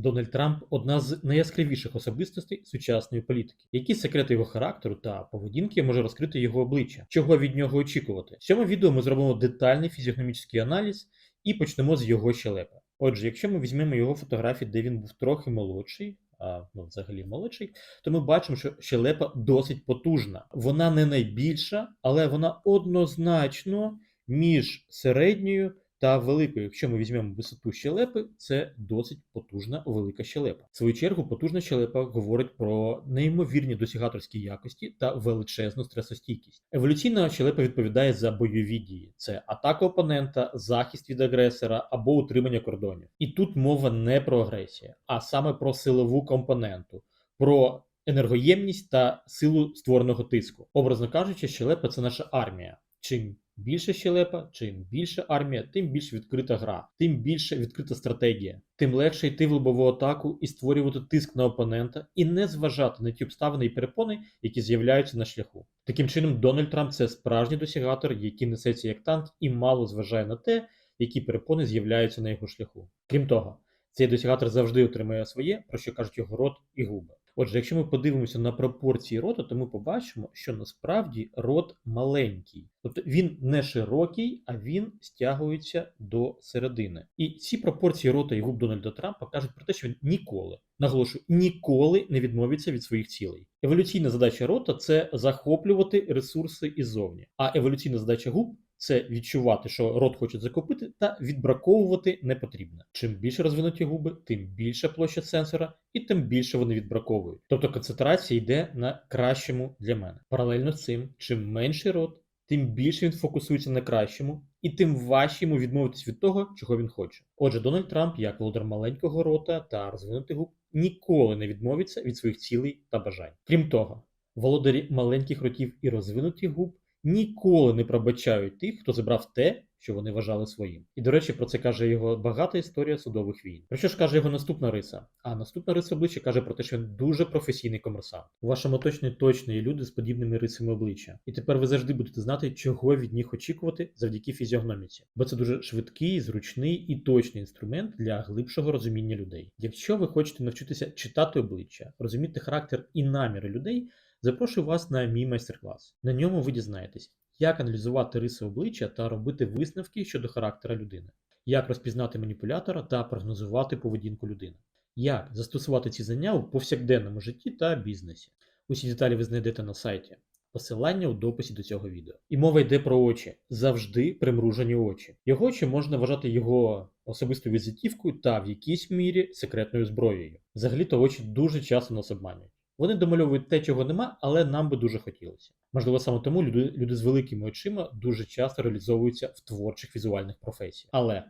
Дональд Трамп одна з найяскравіших особистостей сучасної політики. Які секрети його характеру та поведінки може розкрити його обличчя? Чого від нього очікувати? В цьому відео ми зробимо детальний фізіогномічний аналіз і почнемо з його щелепи. Отже, якщо ми візьмемо його фотографії, де він був трохи молодший, а ну, взагалі молодший, то ми бачимо, що щелепа досить потужна. Вона не найбільша, але вона однозначно між середньою та великою. Якщо ми візьмемо висоту щелепи, це досить потужна велика щелепа. В свою чергу, потужна щелепа говорить про неймовірні досягаторські якості та величезну стресостійкість. Еволюційна щелепа відповідає за бойові дії: це атака опонента, захист від агресора або утримання кордонів. І тут мова не про агресію, а саме про силову компоненту. про Енергоємність та силу створеного тиску. Образно кажучи, щелепа це наша армія. Чим більше щелепа, чим більше армія, тим більш відкрита гра, тим більше відкрита стратегія, тим легше йти в лобову атаку і створювати тиск на опонента, і не зважати на ті обставини і перепони, які з'являються на шляху. Таким чином, Дональд Трамп це справжній досягатор, який несеться як танк і мало зважає на те, які перепони з'являються на його шляху. Крім того, цей досягатор завжди отримує своє, про що кажуть його рот і губи. Отже, якщо ми подивимося на пропорції рота, то ми побачимо, що насправді рот маленький. Тобто він не широкий, а він стягується до середини. І ці пропорції рота і губ Дональда Трампа кажуть про те, що він ніколи, наголошую, ніколи не відмовиться від своїх цілей. Еволюційна задача рота це захоплювати ресурси іззовні, а еволюційна задача губ це відчувати, що рот хоче закупити, та відбраковувати не потрібно. Чим більше розвинуті губи, тим більша площа сенсора, і тим більше вони відбраковують. Тобто концентрація йде на кращому для мене. Паралельно з цим, чим менший рот, тим більше він фокусується на кращому, і тим важче йому відмовитись від того, чого він хоче. Отже, Дональд Трамп, як володар маленького рота та розвинутих губ, ніколи не відмовиться від своїх цілей та бажань. Крім того, володарі маленьких ротів і розвинутих губ ніколи не пробачають тих, хто забрав те, що вони вважали своїм. І до речі, про це каже його багата історія судових війн. Про що ж каже його наступна риса? А наступна риса обличчя каже про те, що він дуже професійний комерсант. У вашому оточенні точно є люди з подібними рисами обличчя. І тепер ви завжди будете знати, чого від них очікувати завдяки фізіогноміці. Бо це дуже швидкий, зручний і точний інструмент для глибшого розуміння людей. Якщо ви хочете навчитися читати обличчя, розуміти характер і наміри людей. Запрошую вас на мій майстер-клас. На ньому ви дізнаєтесь, як аналізувати риси обличчя та робити висновки щодо характера людини, як розпізнати маніпулятора та прогнозувати поведінку людини, як застосувати ці знання у повсякденному житті та бізнесі. Усі деталі ви знайдете на сайті. Посилання у дописі до цього відео. І мова йде про очі. Завжди примружені очі. Його очі можна вважати його особистою візитівкою та в якійсь мірі секретною зброєю. Взагалі-то очі дуже часто нас обманюють. Вони домальовують те, чого нема, але нам би дуже хотілося. Можливо, саме тому люди, люди з великими очима дуже часто реалізовуються в творчих візуальних професіях. Але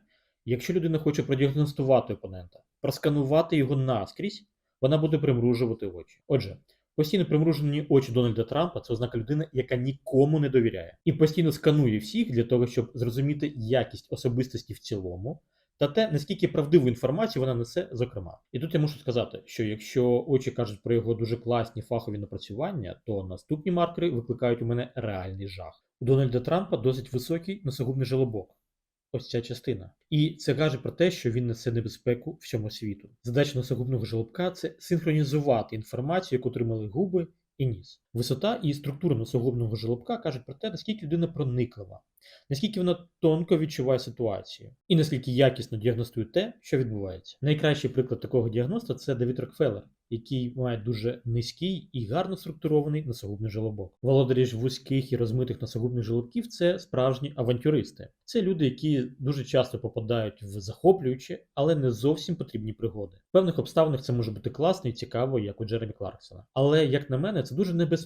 якщо людина хоче продіагностувати опонента, просканувати його наскрізь, вона буде примружувати очі. Отже, постійно примружені очі Дональда Трампа це ознака людини, яка нікому не довіряє, і постійно сканує всіх для того, щоб зрозуміти якість особистості в цілому та те, наскільки правдиву інформацію вона несе, зокрема. І тут я мушу сказати, що якщо очі кажуть про його дуже класні фахові напрацювання, то наступні маркери викликають у мене реальний жах. У Дональда Трампа досить високий носогубний желобок. Ось ця частина. І це каже про те, що він несе небезпеку всьому світу. Задача носогубного желобка це синхронізувати інформацію, яку отримали губи і ніс. Висота і структура носогубного желобка кажуть про те, наскільки людина прониклива, наскільки вона тонко відчуває ситуацію, і наскільки якісно діагностує те, що відбувається. Найкращий приклад такого діагноста це Давід Рокфеллер, який має дуже низький і гарно структурований носогубний желобок. Володарі ж вузьких і розмитих носогубних желобків це справжні авантюристи. Це люди, які дуже часто попадають в захоплюючі, але не зовсім потрібні пригоди. В певних обставинах це може бути класно і цікаво, як у Джеремі Кларксона. Але як на мене, це дуже небезпечно,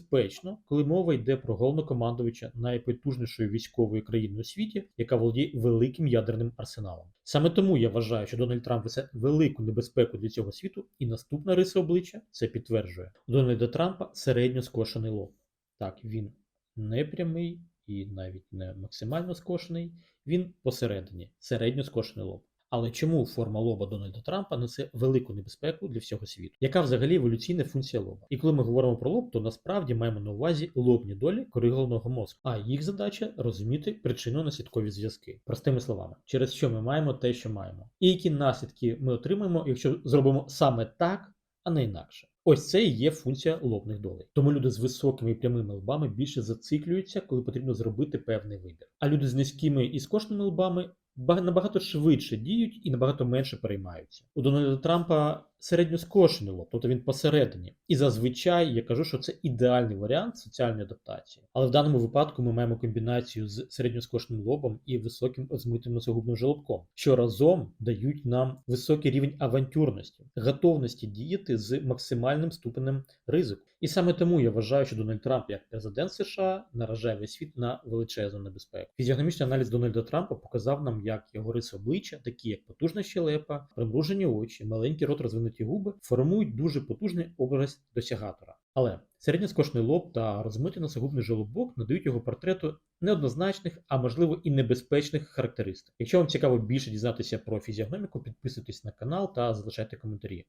коли мова йде про головнокомандувача найпотужнішої військової країни у світі, яка володіє великим ядерним арсеналом. Саме тому я вважаю, що Дональд Трамп несе велику небезпеку для цього світу, і наступна риса обличчя це підтверджує. У Дональда Трампа середньо скошений лоб. Так, він не прямий і навіть не максимально скошений, він посередині, середньо скошений лоб. Але чому форма лоба Дональда Трампа несе велику небезпеку для всього світу? Яка взагалі еволюційна функція лоба? І коли ми говоримо про лоб, то насправді маємо на увазі лобні долі кори головного мозку, а їх задача розуміти причинно-наслідкові зв'язки. Простими словами, через що ми маємо те, що маємо, і які наслідки ми отримаємо, якщо зробимо саме так, а не інакше. Ось це і є функція лобних долей. Тому люди з високими і прямими лбами більше зациклюються, коли потрібно зробити певний вибір. А люди з низькими і скошеними лбами ба- набагато швидше діють і набагато менше переймаються. У Дональда Трампа середньоскошений тобто він посередині. І зазвичай я кажу, що це ідеальний варіант соціальної адаптації. Але в даному випадку ми маємо комбінацію з середньоскошеним лобом і високим змитим носогубним желобком, що разом дають нам високий рівень авантюрності, готовності діяти з максимальним ступенем ризику. І саме тому я вважаю, що Дональд Трамп як президент США наражає весь світ на величезну небезпеку. Фізіогномічний аналіз Дональда Трампа показав нам, як його риси обличчя, такі як потужна щелепа, примружені очі, маленький рот, розвинуті губи, формують дуже потужний образ досягатора. Але середньоскошний лоб та розмитий носогубний жолобок надають його портрету неоднозначних, а можливо і небезпечних характеристик. Якщо вам цікаво більше дізнатися про фізіогноміку, підписуйтесь на канал та залишайте коментарі.